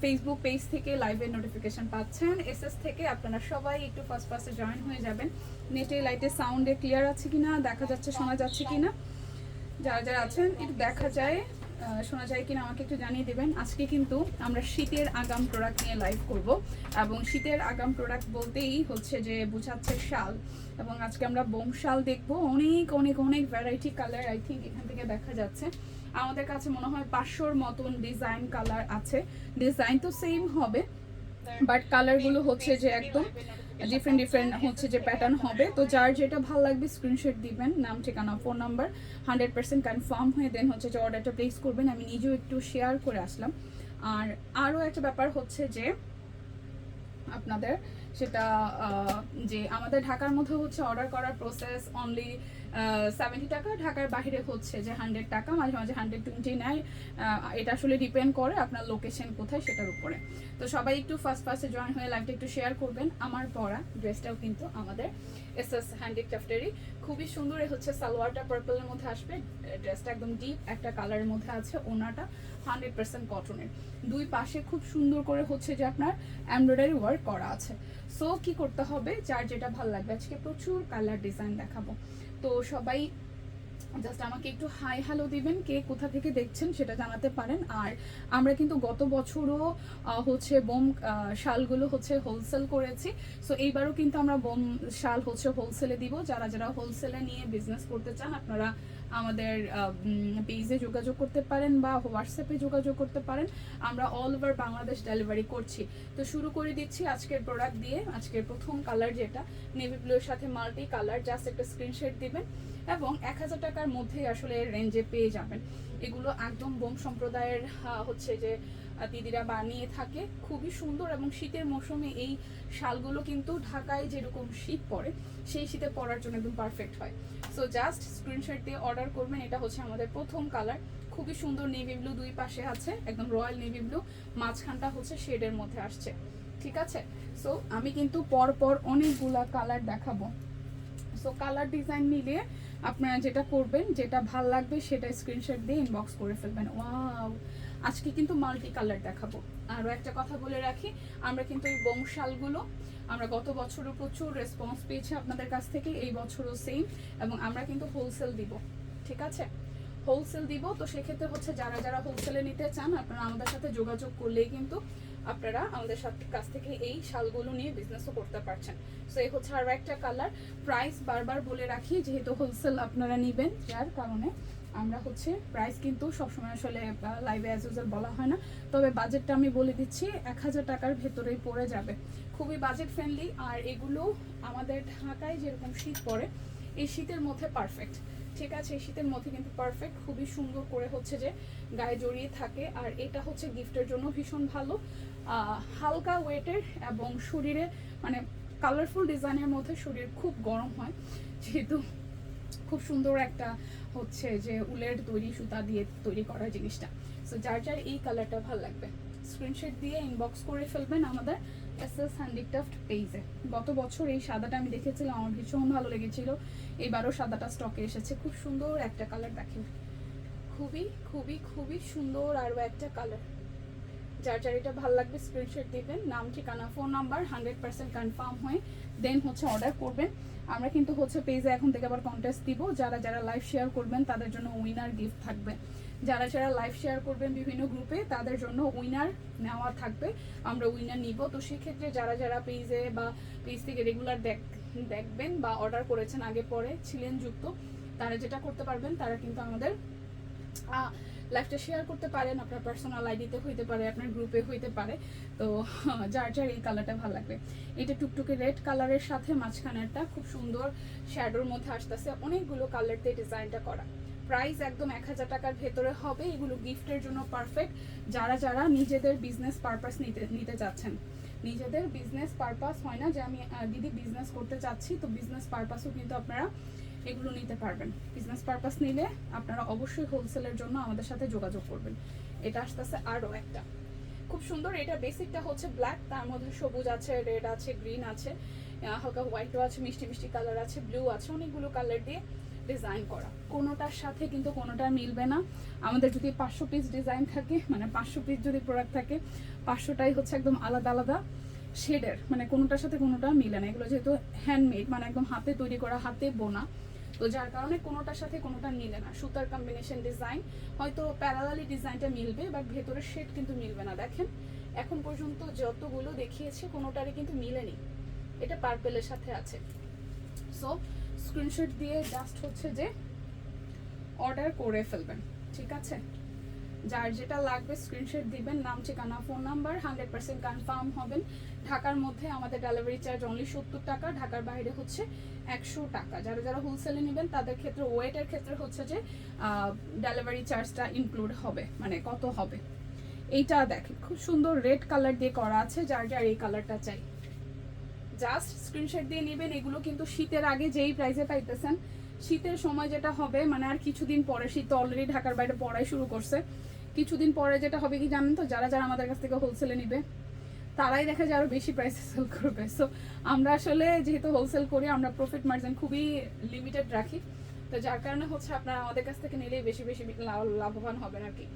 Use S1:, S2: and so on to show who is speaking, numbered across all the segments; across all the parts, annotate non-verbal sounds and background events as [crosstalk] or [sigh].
S1: Facebook page থেকে লাইভের notification পাচ্ছেন। এসএস থেকে আপনারা সবাই একটু ফার্স্ট ফার্স্টে জয়েন হয়ে যাবেন। নেটে লাইটে সাউন্ডে ক্লিয়ার আছে কিনা, দেখা যাচ্ছে, শোনা যাচ্ছে কিনা। যারা যারা আছেন, একটু দেখা যায় শোনা যায় কিনা, আমাকে একটু জানিয়ে দেবেন। আজকে কিন্তু আমরা শীতের আগাম প্রোডাক্ট নিয়ে লাইভ করব এবং শীতের আগাম প্রোডাক্ট বলতেই হচ্ছে যে বোঝাচ্ছে শাল এবং আজকে আমরা বোম শাল দেখব। অনেক অনেক অনেক ভ্যারাইটি কালার আই থিঙ্ক এখান থেকে দেখা যাচ্ছে। আমাদের কাছে মনে হয় পাঁচশোর মতন ডিজাইন কালার আছে। ডিজাইন তো সেম হবে বাট কালারগুলো হচ্ছে যে একদম ডিফারেন্ট ডিফারেন্ট হচ্ছে যে প্যাটার্ন হবে। তো যার যেটা ভালো লাগবে স্ক্রিনশট দিবেন, নাম, ঠিকানা phone number hundred percent confirm হয়ে দেন হচ্ছে যে অর্ডারটা প্লেস করবেন। আমি নিজেও একটু শেয়ার করে আসলাম। আর আরও একটা ব্যাপার হচ্ছে যে আপনাদের, সেটা যে আমাদের ঢাকার মধ্যে হচ্ছে অর্ডার করার প্রসেস অনলি সেভেন্টি টাকা, ঢাকার বাইরে হচ্ছে যে হান্ড্রেড টাকা, মাঝে মাঝে হান্ড্রেড টোয়েন্টি নেয়। এটা আসলে ডিপেন্ড করে আপনার লোকেশন কোথায় সেটার উপরে। তো সবাই একটু ফার্স্ট ফার্স্টে জয়েন হয়ে লাইভটা একটু শেয়ার করবেন। আমার পরা ড্রেসটাও কিন্তু আমাদের এস এস হ্যান্ডিক্রাফটেরই খুবই সুন্দর হচ্ছে সালোয়ারটা পার্পলের মধ্যে আসবে। ড্রেসটা একদম ডিপ একটা কালারের মধ্যে আছে ওনাটা হান্ড্রেড পার্সেন্ট কটনের দুই পাশে খুব সুন্দর করে হচ্ছে যে আপনার এমব্রয়ডারি ওয়ার্ক করা আছে। সো কি করতে হবে? যার যেটা ভালো লাগবে। আজকে প্রচুর কালার ডিজাইন দেখাবো। তো সবাই জাস্ট আমাকে একটু হাই হ্যালো দিবেন, কে কোথা থেকে দেখছেন সেটা জানাতে পারেন। আর আমরা কিন্তু গত বছরও হচ্ছে বোম শালগুলো হচ্ছে হোলসেল করেছি। সো এইবারও কিন্তু আমরা বোম শাল হচ্ছে হোলসেলে দিব। যারা যারা হোলসেলে নিয়ে বিজনেস করতে চান, আপনারা আমাদের পেজে যোগাযোগ করতে পারেন বা হোয়াটসঅ্যাপে যোগাযোগ করতে পারেন। আমরা অল ওভার বাংলাদেশ ডেলিভারি করছি। তো শুরু করে দিচ্ছি আজকের প্রোডাক্ট দিয়ে। আজকের প্রথম কালার যেটা নেভি ব্লুর সাথে মাল্টি কালার জাস্ট একটা স্ক্রিনশট দিবেন এবং এক হাজার টাকার মধ্যেই আসলে রেঞ্জে পেয়ে যাবেন। এগুলো একদম বোম সম্প্রদায়ের হচ্ছে যে দিদিরা বানিয়ে থাকে। খুবই সুন্দর এবং শীতের মৌসুমে এই শালগুলো কিন্তু ঢাকায় যেরকম শীত পড়ে, সেই শীতে পরার জন্য একদম পারফেক্ট হয়। সো জাস্ট স্ক্রিনশট দিয়ে অর্ডার করবেন। এটা হচ্ছে আমাদের প্রথম কালার খুবই সুন্দর নেভি ব্লু দুই পাশে আছে, একদম রয়্যাল নেভি ব্লু মাঝখানটা হচ্ছে শেডের মধ্যে আসছে। ঠিক আছে? সো আমি কিন্তু পর পর অনেকগুলা কালার দেখাবো। সো কালার ডিজাইন মিলিয়ে আপনারা যেটা করবেন, যেটা ভালো লাগবে, সেটা স্ক্রিনশট দিয়ে ইনবক্স করে ফেলবেন। ওয়াও আজকে কিন্তু মাল্টি কালার দেখাবো। আরও একটা কথা বলে রাখি, আমরা কিন্তু এই বংশালগুলো, আমরা গত বছরও প্রচুর রেসপন্স পেয়েছি আপনাদের কাছ থেকে, এই বছরও সেম এবং আমরা কিন্তু হোলসেল দিব, ঠিক আছে? হোলসেল দিব, তো সেক্ষেত্রে হচ্ছে যারা যারা হোলসেলে নিতে চান, আপনারা আমাদের সাথে যোগাযোগ করলেই কিন্তু আপনারা আমাদের সাথে, কাছ থেকে এই শালগুলো নিয়ে বিজনেসও করতে পারছেন। সো এই হচ্ছে আরও একটা কালার প্রাইস বারবার বলে রাখি, যেহেতু হোলসেল আপনারা নেবেন, যার কারণে আমরা হচ্ছে প্রাইস কিন্তু সবসময় আসলে লাইভে অ্যাজ ইউজাল বলা হয় না। তবে বাজেটটা আমি বলে দিচ্ছি, এক হাজার টাকার ভেতরেই পড়ে যাবে। খুবই বাজেট ফ্রেন্ডলি আর এগুলো আমাদের ঢাকায় যেরকম শীত পড়ে, এই শীতের মধ্যে পারফেক্ট ঠিক আছে, এই শীতের মধ্যে কিন্তু পারফেক্ট খুবই সুন্দর করে হচ্ছে যে গায়ে জড়িয়ে থাকে, আর এটা হচ্ছে গিফটের জন্য ভীষণ ভালো। হালকা ওয়েটের এবং শরীরে মানে কালারফুল ডিজাইনের মধ্যে শরীর খুব গরম হয়, যেহেতু খুব সুন্দর একটা হচ্ছে যে উলের তৈরি, সুতা দিয়ে তৈরি করা জিনিসটা। সো যার যার এই কালারটা ভালো লাগবে স্ক্রিনশট দিয়ে ইনবক্স করে ফেলবেন আমাদের এস এস হ্যান্ডিক্রাফট পেজে গত বছর এই সাদাটা আমি দেখেছিলাম, আমার ভীষণ ভালো লেগেছিল। এবারও সাদাটা স্টকে এসেছে। খুব সুন্দর একটা কালার দেখেন। খুবই খুবই খুবই সুন্দর আরও একটা কালার যার যার এটা ভালো লাগবে স্ক্রিনশট দিবেন। নাম, ঠিকানা phone number hundred percent confirm হয়ে দেন হচ্ছে অর্ডার করবেন। আমরা কিন্তু হচ্ছে পেজে এখন থেকে আবার কন্টেস্ট দিব। যারা যারা লাইভ শেয়ার করবেন, তাদের জন্য উইনার গিফট থাকবে। যারা যারা লাইভ শেয়ার করবেন বিভিন্ন গ্রুপে তাদের জন্য উইনার নেওয়া থাকবে। আমরা উইনার নিব। তো সেক্ষেত্রে যারা যারা পেজে বা পেজ থেকে রেগুলার দেখ, দেখবেন বা অর্ডার করেছেন আগে পরে, ছিলেন যুক্ত, তারা যেটা করতে পারবেন, তারা কিন্তু আমাদের লাইভটা শেয়ার করতে পারেন, আপনার পার্সোনাল আইডিতে হইতে পারে, আপনার গ্রুপে হইতে পারে। তো, [laughs] যার যার এই কালারটা ভালো লাগবে। এটা টুকটুকে রেড কালারের সাথে মাঝখানেরটা খুব সুন্দর শ্যাডোর মধ্যে আসতেছে। অনেকগুলো কালার দিয়ে ডিজাইনটা করা। প্রাইস একদম এক হাজার টাকার ভেতরে হবে। এগুলো গিফটের জন্য পারফেক্ট যারা যারা নিজেদের বিজনেস পারপাস নিতে নিতে চাচ্ছেন। নিজেদের বিজনেস পারপাস হয় না যে আমি দিদি বিজনেস করতে চাচ্ছি, তো বিজনেস পারপাসও কিন্তু আপনারা এগুলো নিতে পারবেন। বিজনেস পারপাস নিলে আপনারা অবশ্যই হোলসেলের জন্য আমাদের সাথে যোগাযোগ করবেন। এটা আসতেছে আরও একটা। খুব সুন্দর, এটা বেসিকটা হচ্ছে ব্ল্যাক তার মধ্যে সবুজ আছে রেড আছে গ্রিন আছে হালকা হোয়াইটও আছে, মিষ্টি মিষ্টি কালার আছে ব্লু আছে, অনেকগুলো কালার দিয়ে ডিজাইন করা। কোনোটার সাথে কিন্তু কোনোটা মিলবে না। আমাদের যদি পাঁচশো পিস ডিজাইন থাকে মানে পাঁচশো পিস যদি প্রোডাক্ট থাকে, পাঁচশোটাই হচ্ছে একদম আলাদা আলাদা শেডের মানে কোনোটার সাথে কোনোটা মিলে না। এগুলো যেহেতু হ্যান্ডমেড মানে একদম হাতে তৈরি করা, হাতে বোনা। তো যার কারণে কোনোটার সাথে কোনোটা মিলে না। সুতার কম্বিনেশন ডিজাইন হয়তো প্যারালালি ডিজাইনটা মিলবে বাট ভেতরের শেড কিন্তু মিলবে না। দেখেন, এখন পর্যন্ত যতগুলো দেখিয়েছি, কোনোটারই কিন্তু মিলেনি। এটা পার্পেলের সাথে আছে। সো স্ক্রিনশট দিয়ে জাস্ট হচ্ছে যে অর্ডার করে ফেলবেন, ঠিক আছে? যার যেটা লাগবে স্ক্রিনশট দিবেন, নাম, ঠিকানা phone number hundred percent confirm হবেন। ঢাকার মধ্যে আমাদের ডেলিভারি চার্জ অনলি সত্তর টাকা, ঢাকার বাইরে হচ্ছে একশো টাকা। যারা যারা হোলসেলে নেবেন, তাদের ক্ষেত্রে ওয়েটের ক্ষেত্রে হচ্ছে যে ডেলিভারি চার্জটা ইনক্লুড হবে মানে কত হবে। এইটা দেখেন, খুব সুন্দর রেড কালার দিয়ে করা আছে, যার যার এই কালারটা চাই। জাস্ট স্ক্রিনশট দিয়ে নেবেন, এগুলো কিন্তু শীতের আগে যেই প্রাইসে পাইতেছেন, শীতের সময় যেটা হবে মানে আর কিছুদিন পরে, শীত তো অলরেডি ঢাকার বাইরে পড়াই শুরু করছে, কিছুদিন পরে যেটা হবে কি জানেন তো, যারা যারা আমাদের কাছ থেকে হোলসেলে নিবে তারাই দেখা যায় আরও বেশি প্রাইসে সেল করবে। সো আমরা আসলে যেহেতু হোলসেল করি, আমরা প্রফিট মার্জিন খুবই লিমিটেড রাখি। তো যার কারণে হচ্ছে আপনারা আমাদের কাছ থেকে নিলেই বেশি বেশি লাভ- লাভবান হবেন আর কি।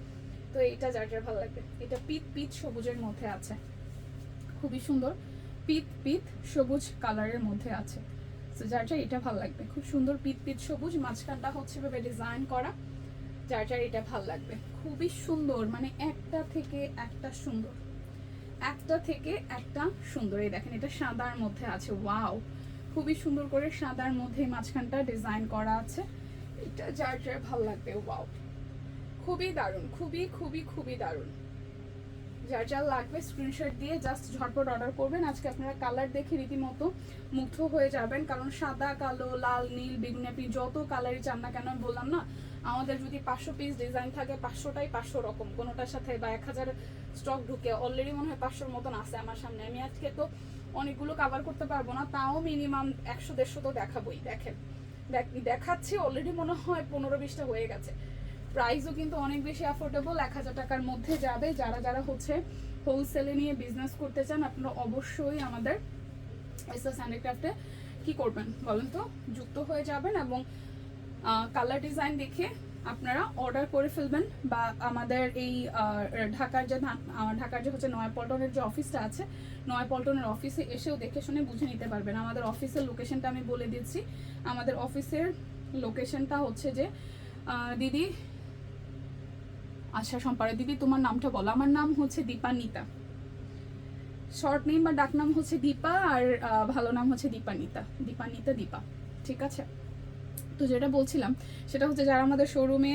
S1: তো এইটা যার যার ভালো লাগবে। এটা পিত পিত সবুজের মধ্যে আছে। খুবই সুন্দর। পিত পিত সবুজ কালারের মধ্যে আছে। তো যার যার এটা ভালো লাগবে। খুব সুন্দর পিত পিত সবুজ। মাঝখানটা হচ্ছে ভাবে ডিজাইন করা। যার যার এটা ভালো লাগবে। খুবই সুন্দর। মানে একটা থেকে একটা সুন্দর। একটা থেকে একটা সুন্দর। এই দেখেন, এটা সাদার মধ্যে আছে। ওয়াও! খুবই সুন্দর করে সাদার মধ্যে মাঝখানটা ডিজাইন করা আছে। এটা যার যার ভালো লাগবে, ওয়াও! খুবই দারুণ, খুবই খুবই খুবই দারুণ। যার যার লাগবে স্ক্রিনশট দিয়ে জাস্ট ঝটপট অর্ডার করবেন। আজকে আপনারা কালার দেখে রীতিমতো মুগ্ধ হয়ে যাবেন। কারণ সাদা, কালো, লাল, নীল, বেগুনি যত কালারই চান না কেন বললাম না আমাদের যদি পাঁচশো পিস ডিজাইন থাকে, পাঁচশোটাই পাঁচশো রকম। কোনোটার সাথে বা এক হাজার স্টক ঢুকে অলরেডি মনে হয় পাঁচশোর মতন আছে আমার সামনে। আমি আজকে তো অনেকগুলো কাভার করতে পারব না, তাও মিনিমাম একশো, দেড়শো তো দেখাবোই, দেখেন। দেখ- দেখাচ্ছি অলরেডি মনে হয় পনেরো, বিশটা হয়ে গেছে। প্রাইসও কিন্তু অনেক বেশি অ্যাফোর্ডেবল এক হাজার টাকার মধ্যে যাবে। যারা যারা হচ্ছে হোলসেলে নিয়ে বিজনেস করতে চান, আপনারা অবশ্যই আমাদের এস এস হ্যান্ডিক্রাফটে কি করবেন বলেন তো? যুক্ত হয়ে যাবেন এবং কালার ডিজাইন দেখে আপনারা অর্ডার করে ফেলবেন বা আমাদের এই ঢাকার যে ঢাকার যে হচ্ছে নয়াপল্টনের যে অফিসটা আছে, নয়াপল্টনের অফিসে এসেও দেখে শুনে বুঝে নিতে পারবেন। আমাদের অফিসের লোকেশনটা আমি বলে দিচ্ছি। আমাদের অফিসের লোকেশনটা হচ্ছে যে দিদি আচ্ছা সম্পারে, দিদি তোমার নামটা বলো। আমার নাম হচ্ছে দীপানিতা শর্ট নেম বা ডাক নাম হচ্ছে দীপা আর ভালো নাম হচ্ছে দীপানিতা। দীপানিতা দীপা। ঠিক আছে? তো যেটা বলছিলাম, সেটা হচ্ছে যারা আমাদের শোরুমে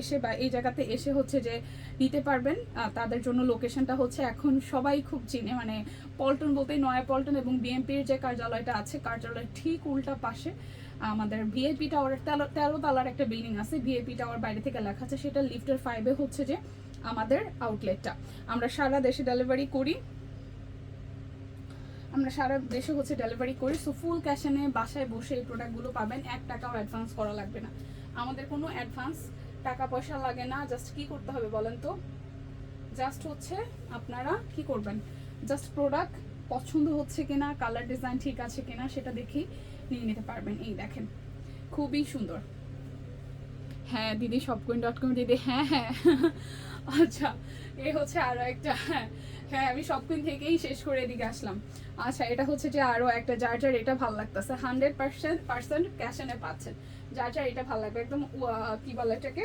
S1: এসে বা এই জায়গাতে এসে হচ্ছে যে নিতে পারবেন তাদের জন্য লোকেশনটা হচ্ছে এখন সবাই খুব চিনে মানে পল্টন বলতেই নয়া পল্টন এবং বিএমপির যে কার্যালয়টা আছে, কার্যালয়ের ঠিক উল্টা পাশে, আমাদের ভিআইপি টাওয়ারের তেরো তেরো তালার একটা বিল্ডিং আছে ভিআইপি টাওয়ার বাইরে থেকে লেখা আছে, সেটা লিফটের ফাইভে হচ্ছে যে আমাদের আউটলেটটা আমরা সারা দেশে ডেলিভারি করি আমরা সারা দেশে হচ্ছে ডেলিভারি করি সো ফুল ক্যাশনে বাসায় বসে এই প্রোডাক্টগুলো পাবেন, এক টাকাও অ্যাডভান্স করা লাগবে না। আমাদের কোনো অ্যাডভান্স টাকা পয়সা লাগে না জাস্ট কি করতে হবে বলেন তো? জাস্ট হচ্ছে আপনারা কি করবেন? জাস্ট প্রোডাক্ট পছন্দ হচ্ছে কিনা কালার ডিজাইন ঠিক আছে কিনা, সেটা দেখেই নিয়ে নিতে পারবেন। এই দেখেন, খুবই সুন্দর। হ্যাঁ দিদি শপকোয়েন ডট কম দিদি হ্যাঁ হ্যাঁ। আচ্ছা এ হচ্ছে আরও একটা হ্যাঁ হ্যাঁ আমি শপকোয়েন থেকেই শেষ করে এদিকে আসলাম। আচ্ছা এটা হচ্ছে যে আরও একটা, যার যার এটা ভালো লাগতেছে। হান্ড্রেড পার্সেন্ট পার্সেন্ট ক্যাশ এনে পাচ্ছেন। যার যার এটা ভালো লাগবে। একদম কি বলে এটাকে?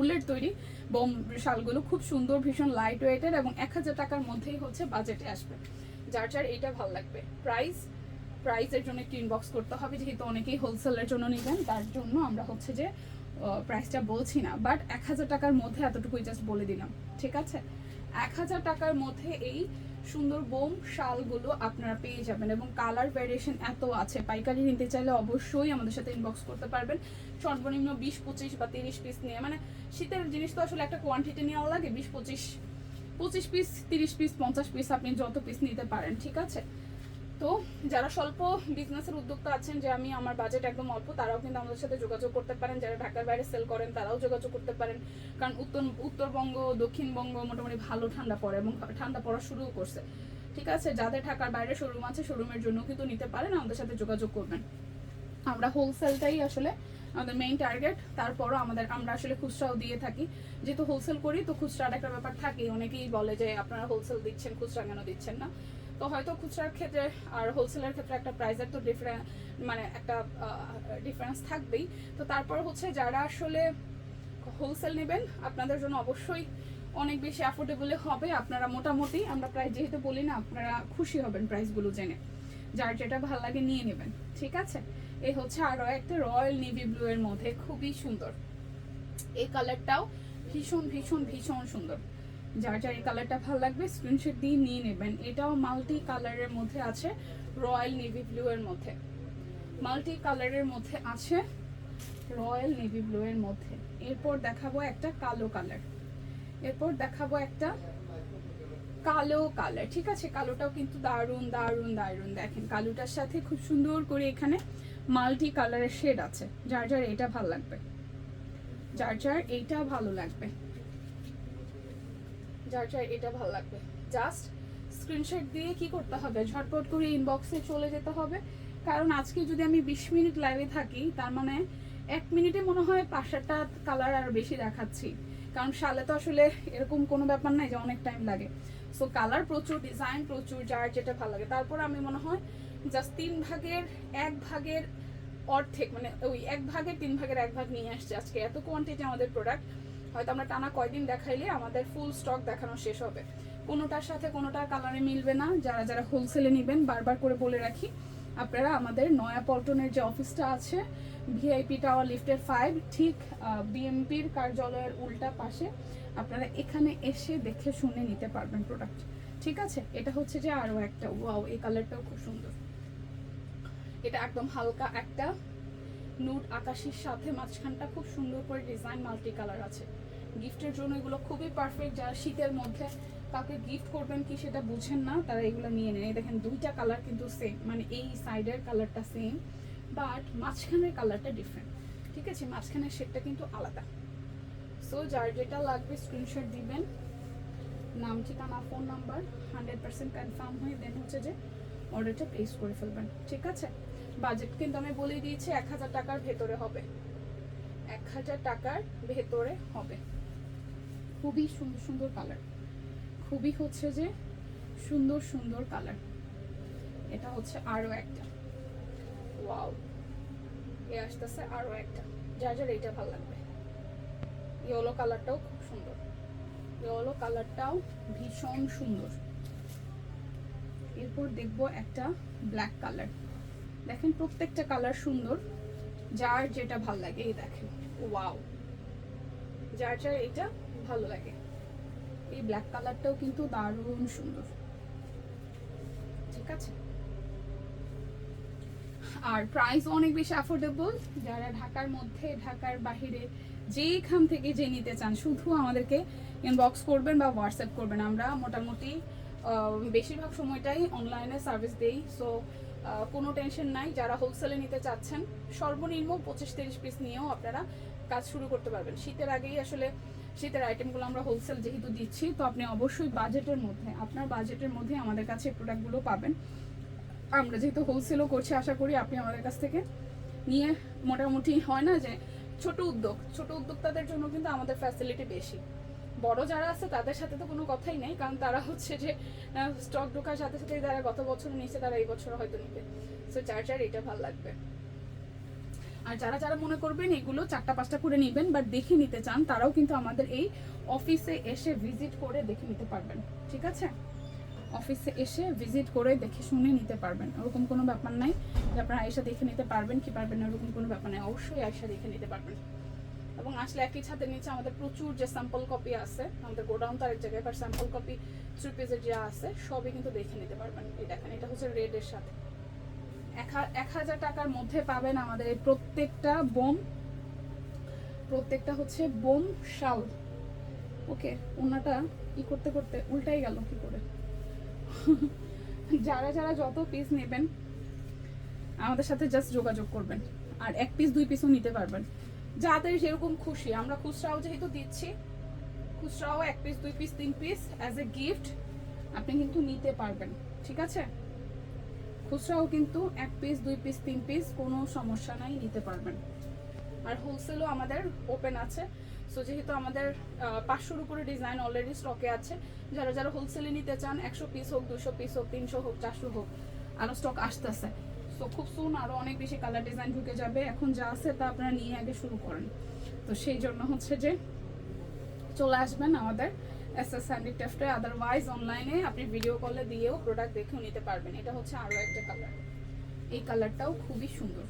S1: উলের তৈরি বোম শালগুলো খুব সুন্দর, ভীষণ লাইট ওয়েটের এবং এক হাজার টাকার মধ্যেই হচ্ছে বাজেটে আসবে। যার যার এইটা ভালো লাগবে। প্রাইস প্রাইসের জন্য একটু ইনবক্স করতে হবে। যেহেতু অনেকেই হোলসেলের জন্য নেবেন, তার জন্য আমরা হচ্ছে যে প্রাইসটা বলছি না। বাট এক হাজার টাকার মধ্যে এতটুকুই জাস্ট বলে দিলাম। ঠিক আছে? এক হাজার টাকার মধ্যে এই সুন্দর বোম শালগুলো আপনারা পেয়ে যাবেন এবং কালার ভ্যারিয়েশন এত আছে। পাইকারি নিতে চাইলে অবশ্যই আমাদের সাথে ইনবক্স করতে পারবেন। সর্বনিম্ন বিশ, পঁচিশ বা তিরিশ পিস নিয়ে। মানে শীতের জিনিস তো আসলে একটা কোয়ান্টিটি নেওয়া লাগে। বিশ, পঁচিশ পঁচিশ পিস তিরিশ পিস পঞ্চাশ পিস আপনি যত পিস নিতে পারেন, ঠিক আছে? তো যারা স্বল্প বিজনেসের উদ্যোক্তা আছেন, যে আমি আমার বাজেট একদম অল্প, তারাও কিন্তু আমাদের সাথে যোগাযোগ করতে পারেন। যারা ঢাকার বাইরে সেল করেন, তারাও যোগাযোগ করতে পারেন। কারণ উত্তর, উত্তরবঙ্গ, দক্ষিণবঙ্গ মোটামুটি ভালো ঠান্ডা পড়ে এবং ঠান্ডা পড়া শুরুও করছে। ঠিক আছে? যাদের ঢাকার বাইরে শোরুম আছে শোরুমের জন্য কিন্তু নিতে পারেন, আমাদের সাথে যোগাযোগ করবেন। আমরা হোলসেলটাই আসলে আমাদের মেইন টার্গেট তারপরও আমাদের, আমরা আসলে খুচরাও দিয়ে থাকি। যেহেতু হোলসেল করি, তো খুচরার একটা ব্যাপার থাকে অনেকেই বলে যে, আপনারা হোলসেল দিচ্ছেন, খুচরা কেন দিচ্ছেন না? তো হয়তো খুচরার ক্ষেত্রে আর হোলসেলের ক্ষেত্রে একটা প্রাইসের তো ডিফারেন্স মানে একটা ডিফারেন্স থাকবেই। তো তারপর হচ্ছে যারা আসলে হোলসেল নেবেন, আপনাদের জন্য অবশ্যই অনেক বেশি অ্যাফোর্ডেবলে হবে। আপনারা মোটামুটি, আমরা প্রায় যেহেতু বলি না, আপনারা খুশি হবেন প্রাইসগুলো জেনে। যার যেটা ভালো লাগে নিয়ে নেবেন, ঠিক আছে? এই হচ্ছে আরও একটা রয়্যাল নেভি ব্লু এর মধ্যে, খুবই সুন্দর। এই কালারটাও ভীষণ ভীষণ ভীষণ সুন্দর। যার যার এই কালারটা ভালো লাগবে স্ক্রিনশট দিয়ে নিয়ে নেবেন। এটাও মাল্টি কালারের মধ্যে আছে রয়্যাল নেভি ব্লু এর মধ্যে। মাল্টি কালারের মধ্যে আছে রয়্যাল নেভি ব্লু এর মধ্যে। এরপর দেখাবো একটা কালো কালার। এরপর দেখাবো একটা কালো কালার। ঠিক আছে, কালোটাও কিন্তু দারুণ দারুণ দারুণ। দেখেন, কালোটার সাথে খুব সুন্দর করে এখানে মাল্টি কালারের শেড আছে। যার যার এটা ভালো লাগবে। যার যার এইটা ভালো লাগবে। যার যার এটা ভালো লাগবে। জাস্ট স্ক্রিনশট দিয়ে কি করতে হবে? ঝটপট করে ইনবক্সে চলে যেতে হবে। কারণ আজকে যদি আমি বিশ মিনিট লাইভে থাকি, তার মানে এক মিনিটে মনে হয় পাঁচটা কালার আর বেশি দেখাচ্ছি। কারণ সালে তো আসলে এরকম কোনো ব্যাপার নাই যে অনেক টাইম লাগে। সো কালার প্রচুর ডিজাইন প্রচুর, যার যেটা ভালো লাগে। তারপর আমি মনে হয় জাস্ট তিন ভাগের এক ভাগের অর্ধেক মানে ওই এক ভাগের তিন ভাগের এক ভাগ নিয়ে আসছে আজকে। এত কোয়ান্টিটি আমাদের প্রোডাক্ট হয়তো আমরা টানা কয়দিন দেখাইলে আমাদের ফুল স্টক দেখানো শেষ হবে। কোনোটার সাথে কোনোটা কালারে মিলবে না, যারা যারা হোলসেলে নেবেন, বারবার করে বলে রাখি, আপনারা আমাদের নয়া পল্টনের যে অফিসটা আছে ভিআইপি টাওয়ার লিফটের ফাইভ ঠিক বিএমপির কার্যালয়ের উল্টা পাশে, আপনারা এখানে এসে দেখে শুনে নিতে পারবেন প্রোডাক্ট ঠিক আছে? এটা হচ্ছে যে আরও একটা ওয়াও এই কালারটাও খুব সুন্দর। এটা একদম হালকা একটা নুট আকাশির সাথে মাঝখানটা খুব সুন্দর করে ডিজাইন মাল্টি কালার আছে। গিফটের জন্য এগুলো খুবই পারফেক্ট যারা শীতের মধ্যে কাউকে গিফট করবেন কি সেটা বুঝেন না, তারা এগুলো নিয়ে নেন। দেখেন দুইটা কালার কিন্তু সেম মানে এই সাইডের কালারটা সেম বাট মাঝখানের কালারটা ডিফারেন্ট ঠিক আছে? মাঝখানের শেডটা কিন্তু আলাদা। সো যার যেটা লাগবে স্ক্রিনশট দিবেন। নাম, ঠিকানা phone number hundred percent confirm হয়ে দেন হচ্ছে যে অর্ডারটা প্লেস করে ফেলবেন। ঠিক আছে? বাজেট কিন্তু আমি বলে দিয়েছি, এক হাজার টাকার ভেতরে হবে। এক হাজার টাকার ভেতরে হবে। খুবই সুন্দর সুন্দর কালার খুবই হচ্ছে যে সুন্দর সুন্দর কালার এটা হচ্ছে আরও একটা। ওয়াও এ আসতেছে আরও একটা। যার যার এইটা ভালো লাগবে। ইয়েলো কালারটাও খুব সুন্দর। ইয়েলো কালারটাও ভীষণ সুন্দর। এরপর দেখব একটা ব্ল্যাক কালার দেখেন প্রত্যেকটা কালার সুন্দর। যার যেটা ভালো লাগে, এই দেখেন। ওয়াও যার যার এটা ভালো লাগে। এই ব্ল্যাক কালারটাও কিন্তু দারুণ সুন্দর। ঠিক আছে? আর প্রাইস অনেক বেশি অ্যাফোর্ডেবল যারা ঢাকার মধ্যে, ঢাকার বাহিরে যেখান থেকে যে নিতে চান, শুধু আমাদেরকে ইনবক্স করবেন বা হোয়াটসঅ্যাপ করবেন। আমরা মোটামুটি বেশিরভাগ সময়টাই অনলাইনে সার্ভিস দেই। সো কোনো টেনশন নাই। যারা হোলসেলে নিতে চাচ্ছেন, সর্বনিম্ন পঁচিশ তিরিশ পিস নিয়েও আপনারা কাজ শুরু করতে পারবেন। শীতের আগেই আসলে শীতের আইটেমগুলো আমরা হোলসেল যেহেতু দিচ্ছি, তো আপনি অবশ্যই বাজেটের মধ্যে, আপনার বাজেটের মধ্যে আমাদের কাছে প্রোডাক্টগুলো পাবেন। আমরা যেহেতু হোলসেলও করছি, আশা করি আপনি আমাদের কাছ থেকে নিয়ে মোটামুটি হয় না যে ছোট উদ্যোগ, ছোট উদ্যোক্তাদের জন্য কিন্তু আমাদের ফ্যাসিলিটি বেশি। বড় যারা আছে তাদের সাথে তো কোনো কথাই নেই, কারণ তারা হচ্ছে যে স্টক ঢোকার সাথে সাথে যারা গত বছর নিচ্ছে তারা এই বছর হয়তো নিবে। সো যার যার এটা ভালো লাগবে। আর যারা যারা মনে করবেন এগুলো চারটা পাঁচটা করে নেবেন বাট দেখে নিতে চান, তারাও কিন্তু আমাদের এই অফিসে এসে ভিজিট করে দেখে নিতে পারবেন, ঠিক আছে? অফিসে এসে ভিজিট করে দেখে শুনে নিতে পারবেন, ওরকম কোনো ব্যাপার নাই যে আপনারা আয়সা দেখে নিতে পারবেন কি পারবেন না, ওরকম কোনো ব্যাপার নাই, অবশ্যই আয়সা দেখে নিতে পারবেন। এবং আসলে একই ছাদের নিচে আমাদের প্রচুর যে স্যাম্পল কপি আছে, আমাদের গোডাউন তো আরেক জায়গায় স্যাম্পল কপি থ্রি পিসের যা আছে, সবই কিন্তু দেখে নিতে পারবেন। এই দেখেন, এটা হচ্ছে রেডের সাথে। এক হাজার টাকার মধ্যে পাবেন আমাদের এই প্রত্যেকটা বোম। প্রত্যেকটা হচ্ছে বোম শাল। ওকে, ওনাটা ই করতে করতে উল্টাই গেল কি করে? যারা যারা যত পিস নেবেন, আমাদের সাথে জাস্ট যোগাযোগ করবেন। আর এক পিস দুই পিসও নিতে পারবেন। যাদের যেরকম খুশি। আমরা খুচরাও যেহেতু দিচ্ছি, খুচরাও এক পিস দুই পিস তিন পিস অ্যাজ এ গিফট আপনি কিন্তু নিতে পারবেন। ঠিক আছে? খুচরাও কিন্তু এক পিস দুই পিস তিন পিস কোনো সমস্যা নাই, নিতে পারবেন। আর হোলসেলও আমাদের ওপেন আছে। সো যেহেতু আমাদের পাঁচশোর উপরে ডিজাইন অলরেডি স্টকে আছে, যারা যারা হোলসেলে নিতে চান, একশো পিস হোক দুশো পিস হোক, তিনশো হোক, চারশো হোক আরও স্টক আসতেছে। সো খুব সুন আরও অনেক বেশি কালার ডিজাইন ঢুকে যাবে। এখন যা আছে তা আপনারা নিয়ে আগে শুরু করেন। তো সেই জন্য হচ্ছে যে চলে আসবেন আমাদের এস এস হ্যান্ডিক্রাফটে আদারওয়াইজ অনলাইনে আপনি ভিডিও কলে দিয়েও প্রোডাক্ট দেখেও নিতে পারবেন। এটা হচ্ছে আরও একটা কালার এই কালারটাও খুবই সুন্দর।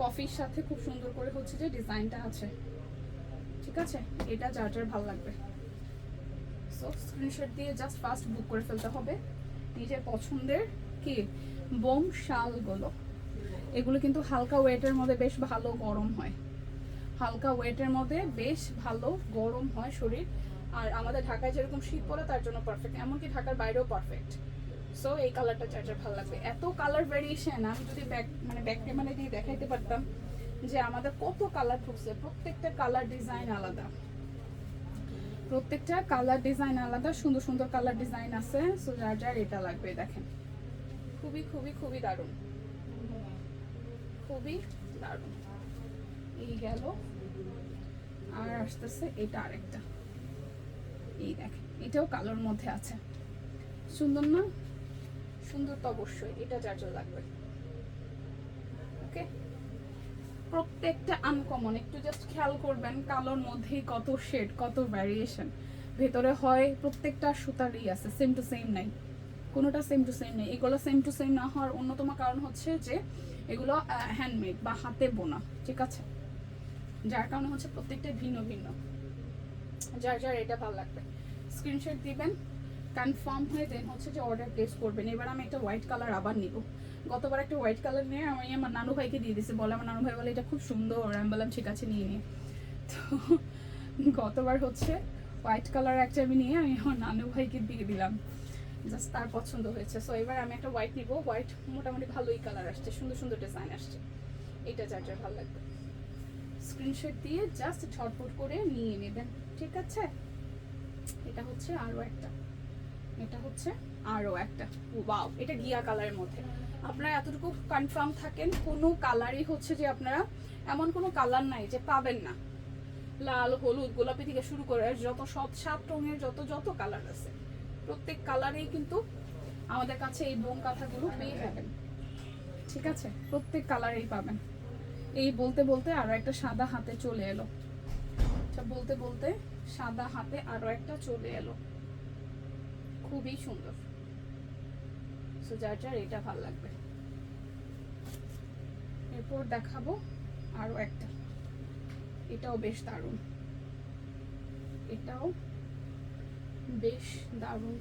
S1: কফির সাথে খুব সুন্দর করে হচ্ছে যে ডিজাইনটা আছে। ঠিক আছে? এটা যার যার ভালো লাগবে। সো স্ক্রিনশট দিয়ে জাস্ট ফার্স্ট বুক করে ফেলতে হবে। নিজের পছন্দের কি? বোম শালগুলো। এগুলো কিন্তু হালকা ওয়েটের মধ্যে বেশ ভালো গরম হয়। হালকা ওয়েটের মধ্যে বেশ ভালো গরম হয় শরীর। আর আমাদের ঢাকায় যেরকম শীত পড়ে, তার জন্য পারফেক্ট এমনকি ঢাকার বাইরেও পারফেক্ট সো এই কালারটা চার্জার ভালো লাগবে। এত কালার ভ্যারিয়েশন আমি যদি ব্যাক মানে ব্যাক ক্যামেরা দিয়ে দেখাইতে পারতাম যে আমাদের কত কালার ঢুকছে প্রত্যেকটা কালার ডিজাইন আলাদা। প্রত্যেকটা কালার ডিজাইন আলাদা, সুন্দর সুন্দর কালার ডিজাইন আছে। সো যার যার এটা লাগবে, দেখেন। খুবই খুবই খুবই দারুণ। খুবই দারুণ। এই গেল। আর আসতেছে এটা আরেকটা। এই দেখেন এটাও কালোর মধ্যে আছে। সুন্দর না? সুন্দর তো অবশ্যই, এটা যার যার লাগবে। ওকে প্রত্যেকটা আনকমন একটু জাস্ট খেয়াল করবেন, কালোর মধ্যেই কত শেড কত ভ্যারিয়েশন ভেতরে হয় প্রত্যেকটা সুতারই আছে সেম টু সেম নাই। কোনোটা সেম টু সেম নেই। এগুলো সেম টু সেম না হওয়ার অন্যতম কারণ হচ্ছে যে, এগুলো হ্যান্ডমেড বা হাতে বোনা, ঠিক আছে? যার কারণে হচ্ছে প্রত্যেকটা ভিন্ন ভিন্ন। যার যার এটা ভালো লাগবে। স্ক্রিনশট দিবেন কনফার্ম হয়ে দেন হচ্ছে যে অর্ডার প্লেস করবেন। এবার আমি একটা হোয়াইট কালার আবার নিব। গতবার একটা হোয়াইট কালার নিয়ে আমি আমার নানু ভাইকে দিয়ে দিয়েছি। বলে আমার নানু ভাই বলে, এটা খুব সুন্দর। আমি বললাম, ঠিক আছে, নিয়ে নিয়ে তো গতবার হচ্ছে হোয়াইট কালার একটা আমি নিয়ে আমি আমার নানু ভাইকে দিয়ে দিলাম। জাস্ট তার পছন্দ হয়েছে। সো এবার আমি একটা হোয়াইট নিব। হোয়াইট মোটামুটি ভালোই কালার আসছে। সুন্দর সুন্দর ডিজাইন আসছে। এটা যার যার ভালো লাগবে। স্ক্রিনশট দিয়ে জাস্ট ছটফট করে নিয়ে নেবেন। ঠিক আছে? এটা হচ্ছে আরও একটা। এটা হচ্ছে আরও একটা। ওয়াও, এটা গিয়া কালারের মধ্যে। আপনারা এতটুকু কনফার্ম থাকেন, কোনো কালারই হচ্ছে যে আপনারা এমন কোনো কালার নাই যে পাবেন না। লাল, হলুদ, গোলাপি থেকে শুরু করে যত সব সাত রঙের যত যত কালার আছে, প্রত্যেক কালারেই কিন্তু আমাদের কাছে এই বোম কাঁথাগুলো পেয়ে যাবেন। ঠিক আছে? প্রত্যেক কালারেই পাবেন। এই বলতে বলতে আরও একটা সাদা হাতে চলে এলো। আচ্ছা বলতে বলতে সাদা হাতে আরও একটা চলে এলো। খুবই সুন্দর। সো যার যার এটা ভালো লাগবে। এরপর দেখাবো আরও একটা। এটাও বেশ দারুণ। এটাও বেশ দারুণ।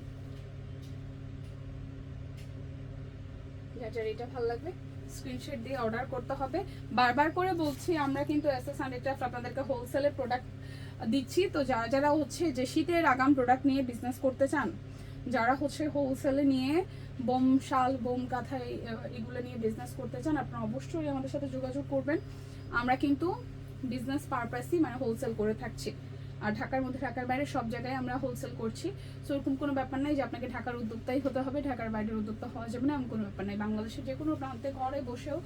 S1: যার যার এটা ভালো লাগবে স্ক্রিনশট দিয়ে অর্ডার করতে হবে। বারবার করে বলছি, আমরা কিন্তু এস এস হান্ড্রেডক্রাফট আপনাদেরকে হোলসেলের প্রোডাক্ট দিচ্ছি। তো যারা যারা হচ্ছে যে শীতের আগাম প্রোডাক্ট নিয়ে বিজনেস করতে চান, যারা হচ্ছে হোলসেলে নিয়ে বোম, শাল, বোম কাঁথা এগুলো নিয়ে বিজনেস করতে চান, আপনারা অবশ্যই আমাদের সাথে যোগাযোগ করবেন। আমরা কিন্তু বিজনেস পারপাসই মানে হোলসেল করে থাকছি। আর ঢাকার মধ্যে, ঢাকার বাইরে সব জায়গায় আমরা হোলসেল করছি। সো এরকম কোনো ব্যাপার নাই যে আপনাকে ঢাকার উদ্যোক্তাই হতে হবে, ঢাকার বাইরের উদ্যোক্তা হওয়া যাবে না, এমন কোনো ব্যাপার নাই। বাংলাদেশের যে কোনো প্রান্তে ঘরে বসেও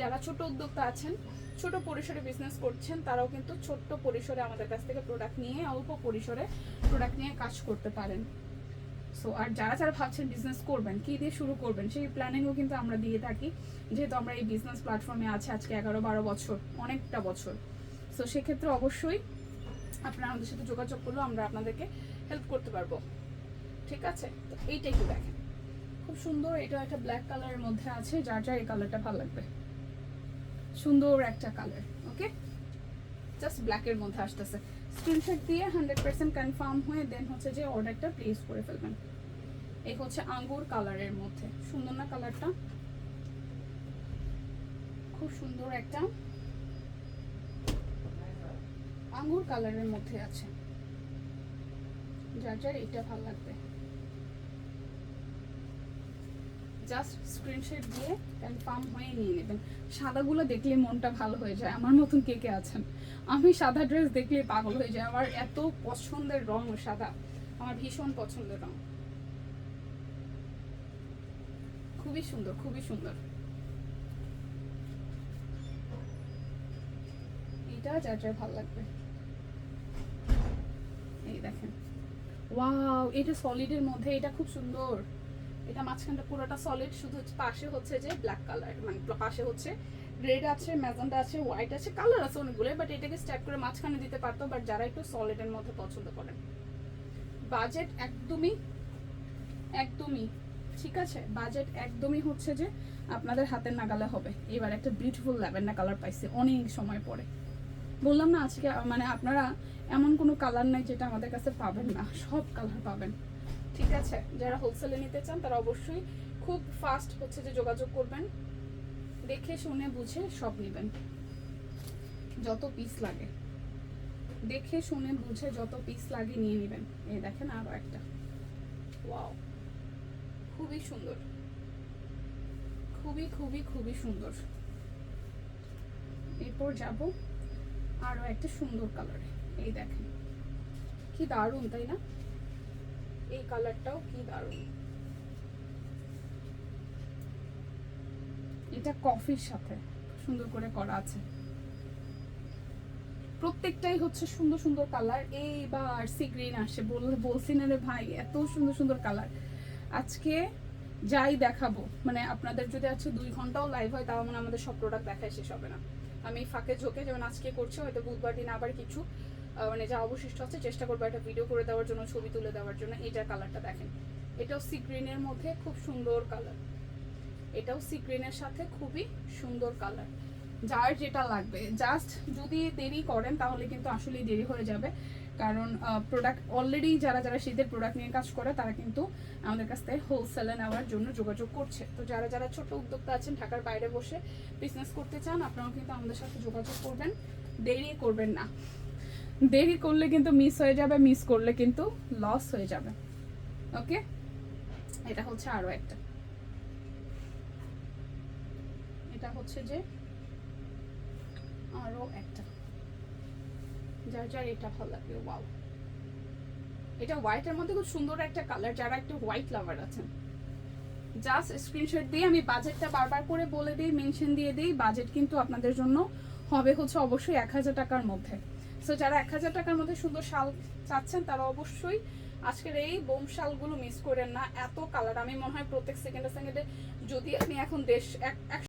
S1: যারা ছোট উদ্যোক্তা আছেন ছোট পরিসরে বিজনেস করছেন, তারাও কিন্তু ছোট্ট পরিসরে আমাদের কাছ থেকে প্রোডাক্ট নিয়ে, অল্প পরিসরে প্রোডাক্ট নিয়ে কাজ করতে পারেন। সো আর যারা যারা ভাবছেন বিজনেস করবেন, কি দিয়ে শুরু করবেন, সেই প্ল্যানিংও কিন্তু আমরা দিয়ে থাকি। যেহেতু আমরা এই বিজনেস প্ল্যাটফর্মে আছে আজকে এগারো বারো বছর, অনেকটা বছর। সো সেক্ষেত্রে অবশ্যই আপনারা আমাদের সাথে যোগাযোগ করলেও আমরা আপনাদেরকে হেল্প করতে পারব। ঠিক আছে? তো এইটা একটু দেখেন। খুব সুন্দর এটা একটা ব্ল্যাক কালারের মধ্যে আছে, যার যার এই কালারটা ভালো লাগবে। সুন্দর একটা কালার ওকে জাস্ট ব্ল্যাকের মধ্যে আসতেছে। স্ক্রিনশট দিয়ে হান্ড্রেড পার্সেন্ট কনফার্ম হয়ে দেন হচ্ছে যে অর্ডারটা প্লেস করে ফেলবেন। এই হচ্ছে আঙ্গুর কালারের মধ্যে। সুন্দর না কালারটা খুব সুন্দর একটা আঙ্গুর কালারের মধ্যে আছে। যার যার এটা ভালো লাগবে। জাস্ট স্ক্রিনশট দিয়ে কনফার্ম হয়ে নিয়ে নেবেন। সাদাগুলো দেখলে মনটা ভালো হয়ে যায়। আমার মতন কে কে আছেন? আমি সাদা ড্রেস দেখলে পাগল হয়ে যায় আমার এত পছন্দের রং সাদা। আমার ভীষণ পছন্দের রং। খুবই সুন্দর খুবই সুন্দর। এটা যার যার ভালো লাগবে। এই দেখেন। ওয়াও এটা সলিডের মধ্যে। এটা খুব সুন্দর। এটা মাঝখানটা পুরোটা সলিড শুধু পাশে হচ্ছে যে ব্ল্যাক কালার মানে পাশে হচ্ছে রেড আছে, ম্যাজেন্টা আছে হোয়াইট আছে কালার আছে অনেকগুলো বাট এটাকে স্ট্যাপ করে মাঝখানে দিতে পারতো বাট যারা একটু সলিডের মধ্যে পছন্দ করেন। বাজেট একদমই একদমই, ঠিক আছে? বাজেট একদমই হচ্ছে যে আপনাদের হাতের নাগালে হবে। এবার একটা বিউটিফুল ল্যাভেন্ডার কালার পাইছে, অনেক সময় পরে। বললাম না আজকে মানে আপনারা এমন কোনো কালার নাই যেটা আমাদের কাছে পাবেন না, সব কালার পাবেন। ঠিক আছে, যারা হোলসেলে নিতে চান তারা অবশ্যই খুব ফাস্ট হচ্ছে যে যোগাযোগ করবেন। দেখে, শুনে, বুঝে সব নেবেন। যত পিস লাগে। দেখে, শুনে, বুঝে যত পিস লাগে নিয়ে নেবেন। এই দেখেন আরও একটা। ওয়াও খুবই সুন্দর। খুবই খুবই খুবই সুন্দর। এরপর যাব আরও একটা সুন্দর কালারে এই দেখেন। কি দারুণ, তাই না? এই কালারটাও কি দারুণ। এটা কফির সাথে সুন্দর করে করা আছে। প্রত্যেকটাই হচ্ছে সুন্দর সুন্দর কালার। এইবার সি গ্রিন আসে বলছি না রে ভাই, এত সুন্দর সুন্দর কালার। আজকে যাই দেখাবো মানে আপনাদের যদি আজকে দুই ঘন্টাও লাইভ হয়, তাও মানে আমাদের সব প্রোডাক্ট দেখায় শেষ হবে না। আমি ফাঁকে ঝোঁকে যেমন আজকে করছি, হয়তো বুধবার দিন আবার কিছু। মানে যা অবশিষ্ট আছে, চেষ্টা করব একটা ভিডিও করে দেওয়ার জন্য, ছবি তুলে দেওয়ার জন্য। এটার কালারটা দেখেন। এটাও সি গ্রিনের মধ্যে খুব সুন্দর কালার এটাও সি গ্রিনের সাথে খুবই সুন্দর কালার যার যেটা লাগবে। জাস্ট যদি দেরি করেন, তাহলে কিন্তু আসলেই দেরি হয়ে যাবে। কারণ প্রোডাক্ট অলরেডি যারা যারা শীতের প্রোডাক্ট নিয়ে কাজ করে, তারা কিন্তু আমাদের কাছ থেকে হোলসেলে নেওয়ার জন্য যোগাযোগ করছে। তো যারা যারা ছোট উদ্যোক্তা আছেন, ঢাকার বাইরে বসে বিজনেস করতে চান, আপনারাও কিন্তু আমাদের সাথে যোগাযোগ করবেন। দেরি করবেন না। দেরি করলে কিন্তু মিস হয়ে যাবে মিস করলে কিন্তু লস হয়ে যাবে। ওকে এটা হচ্ছে আরও একটা। এটা হচ্ছে যে আরও একটা। যার যার এটা ভালো লাগবে ওয়াও এটা হোয়াইটের মধ্যে খুব সুন্দর একটা কালার যারা একটু হোয়াইট লাভার আছেন। জাস্ট স্ক্রিনশট দিয়ে আমি বাজেটটা বারবার করে বলে দিই মেনশন দিয়ে দিই বাজেট কিন্তু আপনাদের জন্য হবে হচ্ছে অবশ্যই এক হাজার টাকার মধ্যে। সো যারা এক হাজার টাকার মধ্যে সুন্দর শাল চাচ্ছেন, তারা অবশ্যই আজকের এই বোম শালগুলো মিস করেন না। এত কালার আমি মনে হয় প্রত্যেক সেকেন্ডে সেকেন্ডে যদি আপনি এখন দেশ এক